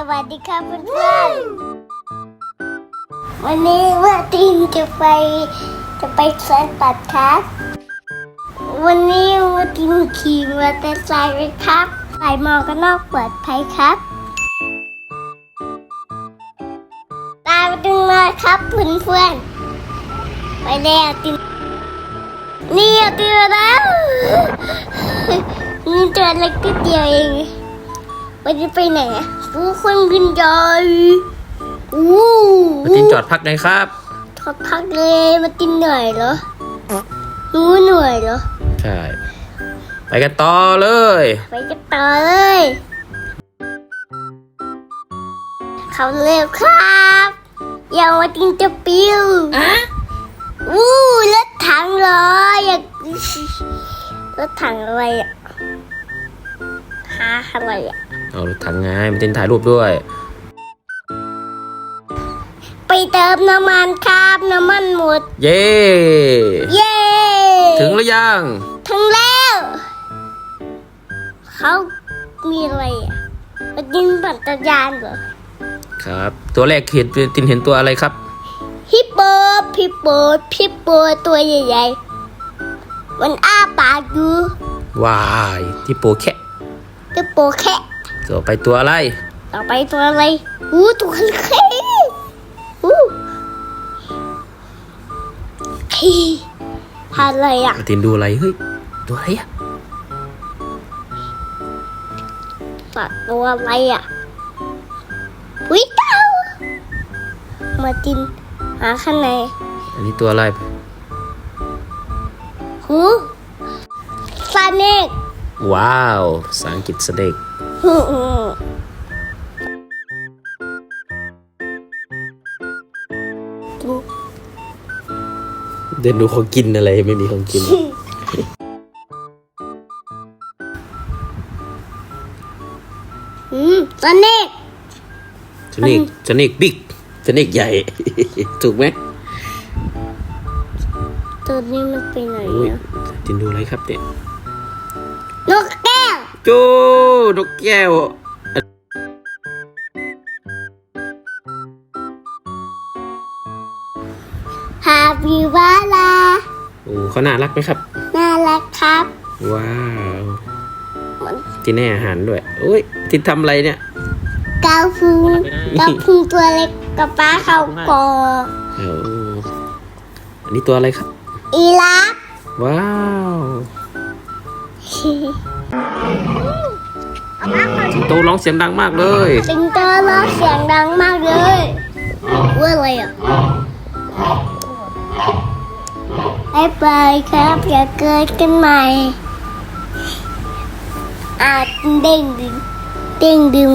สวัสดีครับเพื่อนๆวันนี้ว่าตินจะไปจะไปสวนตัดครับวันนี้ว่าตินขี่มอเตอร์ไซค์ไปครับใส่หมวกกันนอกเปิดภัยครับตามมาดูมาครับเพื่อนๆไปแล้วตินนี่เอาตินแล้วนี่ตัวเล็กนิดเดียวเองวันนี้ไปไหนอะ ผู้คนบินใหญ่อู้มาตินจอดพักหน่อยครับทอดพักเลยมาตินเหนื่อยเหรอหนูเหนื่อยเหรอใช่ไปกันต่อเลย ไปกันต่อเลยเขาเร็วครับอย่ามาตินจะปิ้วอู้รถถังเหรออยากรถถังอะไรอะ หาอะไรอะเอารถถังไงมาตินถ่ายรูปด้วย ไปเติมน้ำมันครับน้ำมันหมด เย้ เย้ถึงหรือยัง ถึงแล้ว เขามีอะไรอะมาดินปั่นจักรยานเหรอครับ ตัวแรกเห็นตินเห็นตัวอะไรครับฮิปโปฮิปโปฮิปโปตัวใหญ่ๆ มันอ้าปากอยู่ว้ายที่โปแคะฮิป โปแค่ต่อไปตัวอะไร ต่อไปตัวอะไรอู้ตัวแค่อู้เฮ้ยอะไรอะมาตินดูอะไรเฮ้ยตัวอะไรอะสัตว์ตัวอะไรอะวิเต่ามาจินหาข้างในอันนี้ตัวอะไรหูซาเนก ว้าวภาษาอังกฤษเสด็จหูเดินดูของกินอะไรไม่มีของกิน อืมซาเนกสนิกสนิกบิ๊กสนิกใหญ่ ถูกไหมตัวนี้มันไปไหนอุ้ยอะ ตินดูอะไรครับเนี่ยนกแก้วโจนกแก้วฮาบิวาลาโอ้เขาน่ารักไหมครับ น่ารักครับ ว้าวมันที่แน่อาหารด้วยโอ้ยที่ทำอะไรเนี่ยกาวฟูกาวฟูตัวเล็กกับป้าเขากอโอ้อันนี้ตัวอะไรครับ อีลักว้าว สิงโตร้องเสียงดังมากเลยสิงโตร้องเสียงดังมากเลยว่าอะไรอะบายบายครับอย่าเกิดกันใหม่อาจเด้งดึงเด้งดึง